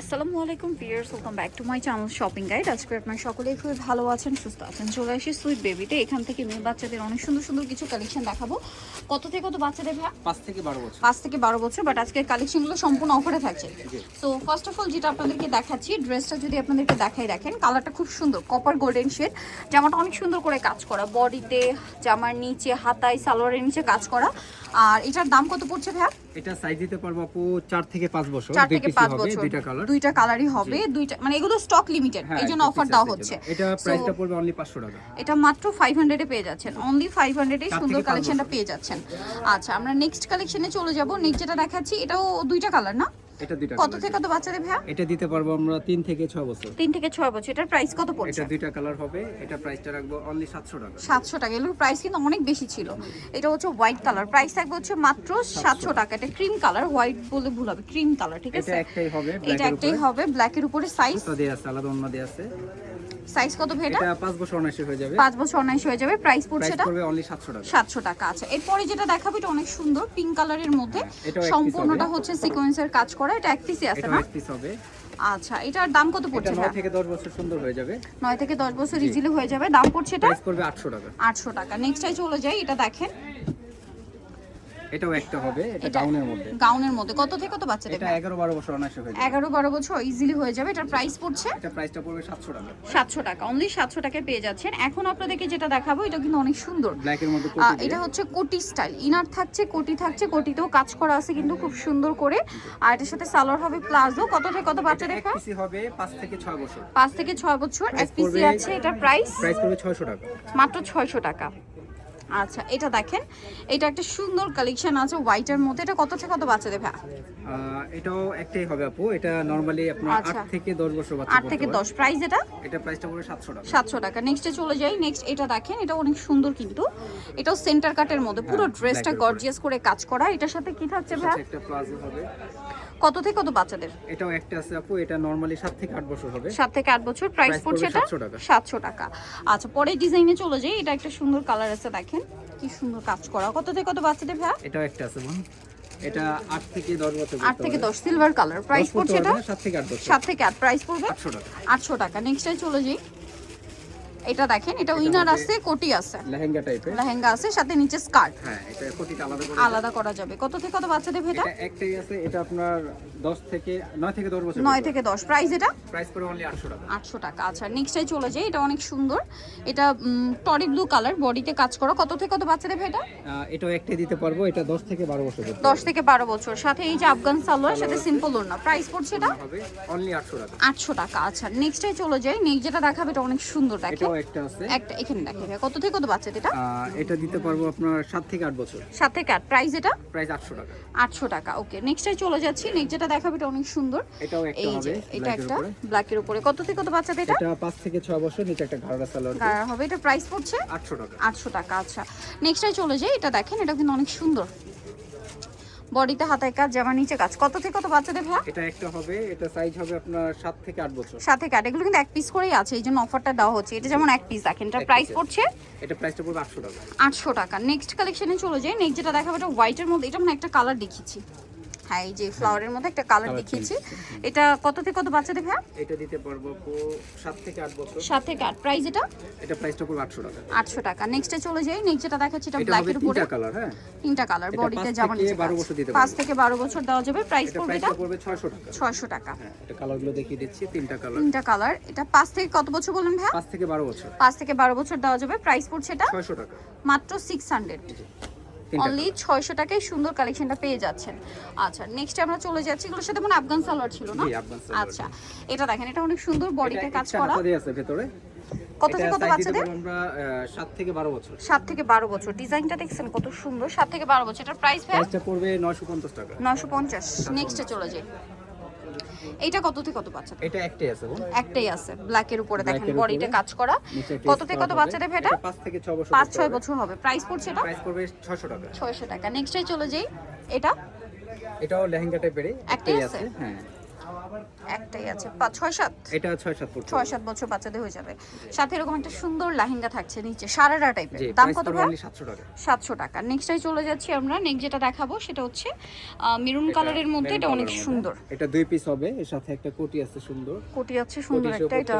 আসসালামু আলাইকুম pears welcome back to my channel shopping guide. আজকে আপনার সকলেই খুবই ভালো আছেন সুস্থ আছেন। চলে আসি সুইট বেবিতে। এখান থেকে মেয়ে বাচ্চাদের অনেক সুন্দর সুন্দর কিছু কালেকশন দেখাবো। কত থেকে কত বাচ্চাদের ভাই? পাঁচ থেকে বারো বছর। পাঁচ থেকে বারো বছর বাট আজকের কালেকশনগুলো সম্পূর্ণ অফারে থাকছে। সো ফার্স্ট অফ অল যেটা আপনাদেরকে দেখাচ্ছি ড্রেসটা যদি আপনাদেরকে দেখাই দেখেন কালারটা খুব সুন্দর কপার গোল্ডেন শেড জামাটা অনেক সুন্দর করে কাজ করা বডিতে জামার নিচে হাতায় সালোয়ারের নিচে কাজ করা। আর এটার দাম কত পড়ছে ভাইয়া? এটা সাইজ দিতে পারব আপু চার থেকে পাঁচ বছর চার থেকে পাঁচ বছর। দুইটা কালার দুইটা কালারই হবে দুইটা মানে এগুলো স্টক লিমিটেড এই জন্য অফার দেওয়া হচ্ছে। এটা প্রাইসটা পড়বে অনলি পাঁচশো টাকা। এটা মাত্র 500 এ পেয়ে যাচ্ছেন। অনলি 500 এ সুন্দর কালেকশনটা পেয়ে যাচ্ছেন। আচ্ছা আমরা নেক্সট কালেকশনে চলে যাব। নেক্সট যেটা দেখাচ্ছি এটাও দুইটা কালার না? এটা দুইটা কত থেকে কত বাচ্চাদের ভাইয়া? এটা দিতে পারব আমরা তিন থেকে 6 বছর। তিন থেকে ছয় বছর। এটার প্রাইস কত পড়ছে? এটা দুইটা কালার হবে এটা প্রাইসটা রাখব অনলি সাতশো টাকা। সাতশো টাকা। এগুলোর প্রাইস কিন্তু অনেক বেশি ছিল। এটা হচ্ছে হোয়াইট কালার প্রাইস থাকবে হচ্ছে মাত্র সাতশো টাকা। এটা ক্রিম কালার হোয়াইট বলে ভুল হবে। ক্রিম কালার ঠিক এটা আছে? একটাই হবে এটা একটাই হবে ব্ল্যাক এর উপরে সাইজ তো দেয়া আছে আলাদা অন্য দেয়া আছে। সাইজ কত ভাই এটা এটা পাঁচ বছর অনায়াসে হয়ে যাবে। পাঁচ বছর অনায়াস হয়ে যাবে। প্রাইস পড়ছে এটা? পড়বে অনলি সাতশো টাকা। সাতশো টাকা আছে। এরপরে যেটা দেখাবো এটা অনেক সুন্দর পিঙ্ক কালারের মধ্যে। হ্যাঁ, সম্পূর্ণটা হচ্ছে সিকোয়েন্সের কাজ করা। এটা এক পিসে আছে না? এক পিস হবে। আচ্ছা এটার দাম কত পড়ছে নয় ভাইয়া? থেকে দশ বছর সুন্দর হয়ে যাবে। নয় থেকে দশ বছর ইজিলি হয়ে যাবে। দাম পড়ছে এটা? প্রাইস পড়বে আটশো টাকা। আটশো টাকা। নেক্সটটাই চলে যাই এটা দেখেন। এটাও একটা হবে এটা এটা- গাউনের মধ্যে। গাউনের মধ্যে। কত থেকে কত বাচ্চাদের এটা এগারো বারো বছর অনায়াসে হয়ে যাবে। এগারো বারো বছর ইজিলি হয়ে যাবে। এটার প্রাইস পড়ছে? এটা প্রাইসটা পড়বে সাতশো টাকা। সাতশো টাকা। অনলি সাতশো টাকায় পেয়ে যাচ্ছেন। এখন আপনাদেরকে যেটা দেখাবো এটা কিন্তু অনেক সুন্দর। ব্ল্যাকের মধ্যে কোটি এটা হচ্ছে কোটি স্টাইল ইনার থাকছে কোটি থাকছে কোটিতেও কাজ করা আছে কিন্তু খুব সুন্দর করে। আর এটার সাথে সালোয়ার হবে প্লাজো। কত থেকে কত বাচ্চা দেখা পিসি হবে পাঁচ থেকে ছয় বছর। পাঁচ থেকে ছয় বছর। এক পিসি আছে এটার প্রাইস প্রাইস পড়বে ছয়শো টাকা। মাত্র ছয়শো টাকা। আচ্ছা এটা দেখেন। এটা একটা সুন্দর কালেকশন আছে হোয়াইটের মধ্যে। এটা কত থেকে কত বাচ্চাদের ভাই? এটাও একটাই হবে আপু। এটা নরমালি আপনার আট আচ্ছা। থেকে দশ বছর বাচ্চা আট থেকে দশ। প্রাইস এটা? এটা প্রাইসটা পড়বে সাতশো টাকা। সাতশো টাকা। নেক্সটে চলে যাই। নেক্সট এটা দেখেন এটা অনেক সুন্দর কিন্তু। এটাও সেন্টার কাটের মধ্যে। পুরো হ্যাঁ, ড্রেসটা উপরে। গর্জিয়াস করে কাজ করা। এটার সাথে কি থাকছে ভাই? একটা প্লাজো হবে। কত থেকে কত বাচ্চাদের? এটাও একটা আছে আপু এটা নরমালি সাত থেকে আট বছর হবে। সাত থেকে আট বছর প্রাইস পড়ছে এটা? 700 টাকা। আচ্ছা পরে ডিজাইনে চলে যাই এটা একটা সুন্দর কালার আছে দেখেন। কি সুন্দর কাজ করা। কত থেকে কত বাচ্চাদের ভাই এটাও একটা আছে বোন এটা আট থেকে দশ বছর আট থেকে দশ সিলভার কালার প্রাইস পড়ছে এটা? সাত থেকে আট বছর। সাত থেকে আট প্রাইস পড়বে? আটশো টাকা। আটশো টাকা। নেক্সটে চলে যাই। এটা দেখেন এটা উইনার আছে কোটি আছে। লেহেঙ্গা টাইপের লেহেঙ্গা আছে সাথে নিচে স্কার্ট। হ্যাঁ এটা কোটিটা আলাদা করে আলাদা করা যাবে। কত থেকে কত বাচ্চাদের ভেটা? এটা একটাই আছে এটা আপনার দশ থেকে নয় থেকে দশ বছর নয় থেকে দশ। প্রাইস এটা? প্রাইস পড়বে অনলি আটশো টাকা। আটশো টাকা। আচ্ছা নেক্সটে চলে যাই। এটা অনেক সুন্দর। এটা টরি ব্লু কালার বডিতে কাজ করা। কত থেকে কত বাচ্চাদের ভেটা? এটাও একটাই দিতে পারব। এটা দশ থেকে বারো বছর পর্যন্ত। দশ থেকে বারো বছর। সাথে এই যে আফগান সালোয়ার সাথে সিম্পল ওড়না। প্রাইস পড়ছে এটা? অনলি আটশো টাকা। আটশো টাকা। আচ্ছা নেক্সটে চলে যাই। নেক্সট যেটা দেখাবে এটা অনেক সুন্দর। দেখেন। একটা আছে। একটা এখানে দেখে কত থেকে কত বাচ্চাদের এটা? এটা দিতে পারব আপনার সাত থেকে আট বছর। সাত থেকে আট। প্রাইস এটা? প্রাইস আটশো টাকা। আটশো টাকা ওকে। নেক্সটে চলে যাচ্ছি। নেক্সট যেটা দেখাবে এটা অনেক সুন্দর। এটাও একটা হবে এটা একটা। ব্ল্যাকের উপরে। কত থেকে কত বাচ্চাদের এটা? এটা পাঁচ থেকে ছয় বছর নিচে একটা ঘাড়া সালোয়ার গাড়া হবে। এটা প্রাইস পড়ছে? আটশো টাকা। আটশো টাকা আচ্ছা। নেক্সটে চলে যাই। এটা দেখেন এটা কিন্তু অনেক সুন্দর। বডিতে হাতায় কাজ জামা নিচে কাজ। কত থেকে কত বাচ্চাদের ভাই? এটা একটা হবে এটা সাইজ হবে আপনার 7 থেকে 8 বছর। 7 থেকে 8 এগুলো কিন্তু এক পিস করেই আছে এইজন্য অফারটা দেওয়া হচ্ছে। এটা যেমন এক পিস দেখেন এটা প্রাইস পড়ছে এটা প্রাইসটা পড়বে আটশো টাকা। আটশো টাকা। নেক্সট কালেকশনে চলে যাই। নেক্সট যেটা দেখাবো এটা হোয়াইটের মধ্যে এটা মানে একটা কালার দেখিয়েছি হ্যাঁ এই যে ফ্লাওয়ারের মধ্যে একটা কালার দেখিয়েছি। এটা কত থেকে কত বাচ্চাদের ভাইয়া এটা দিতে পারব আপু সাত থেকে আট বছর। সাত থেকে আট। প্রাইস এটা? এটা প্রাইসটা পড়বে আটশো টাকা। আটশো টাকা। নেক্সটে চলে যাই। নেক্সট যেটা দেখাচ্ছি এটা হবে ব্ল্যাকের উপরে। তিনটা কালার হ্যাঁ। তিনটা কালার বডিতে পাঁচ জামা থেকে বারো বছর দিতে পাঁচ পারব। থেকে বারো বছর দেওয়া যাবে। প্রাইস পড়বে এটা পড়বে ছয়শো টাকা। ছয়শো টাকা। হ্যাঁ এটা কালারগুলো দেখিয়ে দিচ্ছি তিনটা কালার তিনটা কালার এটা পাঁচ থেকে কত বছর বলেন ভাইয়া? পাঁচ থেকে বারো বছর। পাঁচ থেকে বারো বছর দেওয়া যাবে। প্রাইস পড়ছে এটা? ছয়শো টাকা। মাত্র সিক্স হান্ড্রেড তিনটা অনলি ছয়শো টাকায় সুন্দর কালেকশনটা পেয়ে যাচ্ছেন। আচ্ছা নেক্সট আমরা চলে যাচ্ছি। এগুলোর সাথে মানে আফগান সালোয়ার ছিল না। আচ্ছা এটা দেখেন এটা অনেক সুন্দর বডিতে কাজ করা। আছে ভেতরে। কত থেকে কত বাচ্চাদের আমরা আহ, থেকে বারো বছর। থেকে ডিজাইনটা দেখছেন কত সুন্দর সাত থেকে বারো বছর। এটার প্রাইস ভাইয়া প্রাইসটা পড়বে নয়শো পঞ্চাশ টাকা। নশো পঞ্চাশ। নেক্সটে চলে যাই। এইটা কত থেকে কত বাচ্চা এটা একটাই আছে বোন। একটাই আছে। ব্ল্যাকের উপরে দেখেন বডিটা এর কাজ করা। কত থেকে কত বাচ্চা দেবে ভেটা? এটা পাঁচ থেকে 6 বছর পাঁচ ছয় বছর হবে। প্রাইস পড়ছে এটা? প্রাইস পড়বে ছয়শো টাকা। ছয়শো টাকা। নেক্সটে চলে যাই। এটা? এটাও লেহেঙ্গা টাইপেরই একটাই? আছে হ্যাঁ। একটাই আছে পাঁচ ছয় সাত? এটা ছয় সাত ফুট ছয় সাত বছর বাচ্চাদের হয়ে যাবে। সাথে এরকম একটা সুন্দর লেহেঙ্গা থাকছে নিচে সারারা টাইপের দাম কত 700 টাকা। সাতশো টাকা। নেক্সটটাই চলে যাচ্ছি আমরা। নেক্সট যেটা দেখাবো সেটা হচ্ছে মেরুন কালারের মধ্যে এটা অনেক সুন্দর। এটা দুই পিস হবে এর সাথে একটা কোটি আছে সুন্দর। কোটি আছে সুন্দর একটা এটা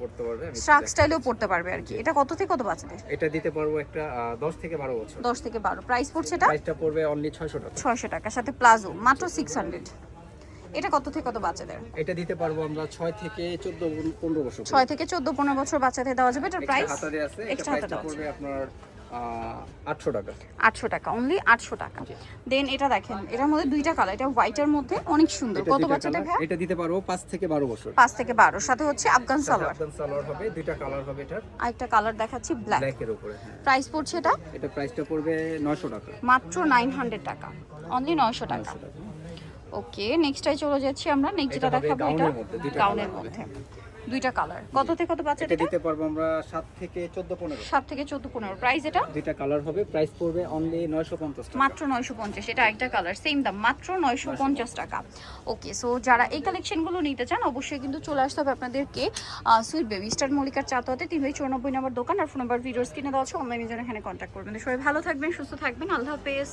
পড়তে পারবে স্ট্রাক স্টাইলেও পড়তে পারবে আর কি। এটা কত থেকে কত বাচ্চাদের? এটা দিতে পারব একটা আহ, 10 থেকে 12 বছর। দশ থেকে বারো। প্রাইস পড়ছে এটা? প্রাইসটা পড়বে অনলি 600 টাকা। ছয়শো টাকা সাথে প্লাজো মাত্র সিক্স হান্ড্রেড এটা কত থেকে কত বাচ্চাদের? এটা দিতে পারব আমরা 6 থেকে 14 15 বছর ছয় থেকে চোদ্দ পনেরো বছর বাচ্চাদের দেওয়া যাবে এটার প্রাইস হাতারে আছে এটা প্রাইসটা পড়বে আপনার আহ, 800 টাকা। আটশো টাকা অনলি আটশো টাকা। দেন এটা দেখেন এটার মধ্যে দুইটা কালার এটা হোয়াইটের মধ্যে অনেক সুন্দর। কত বাচ্চাদের ভাই এটা দিতে পারব 5 থেকে 12 বছর। পাঁচ থেকে বারো সাথে হচ্ছে আফগান সালোয়ার। আফগান সালোয়ার হবে দুইটা কালার হবে এটার। আরেকটা কালার দেখাচ্ছি ব্ল্যাক ব্ল্যাক এর উপরে হ্যাঁ। প্রাইস পড়ছে এটা? এটা প্রাইসটা পড়বে 900 টাকা। মাত্র নাইন হান্ড্রেড টাকা অনলি নয়শো টাকা। 900 টাকা। ওকে নেক্সটটাই চলে যাচ্ছি আমরা। নেক্সট যেটা দেখাবো এটা গাউনের মধ্যে, দুইটা কালার কত থেকে কত বাচ্চাদের এটা দিতে পারব আমরা 7 থেকে 14 15 সাত থেকে চোদ্দ পনেরো। প্রাইস এটা? দুইটা কালার হবে প্রাইস পড়বে অনলি 950 টাকা। মাত্র নয়শো পঞ্চাশ এটা একটা কালার সেম দাম মাত্র নয়শো পঞ্চাশ টাকা। ওকে সো যারা এই কালেকশনগুলো নিতে চান অবশ্যই কিন্তু চলে আসতে হবে আপনাদেরকে সুইট বেবি স্টার মল্লিকার চাতোয়াতে তিন বাই চৌরানব্বই নম্বর দোকান আর ফোন নাম্বার ভিডিওস কিনে দেওয়া আছে অনলাইনে যেন এখানে কন্ট্যাক্ট করবেন। সবাই ভালো থাকবেন সুস্থ থাকবেন আল্লাহ হাফেজ।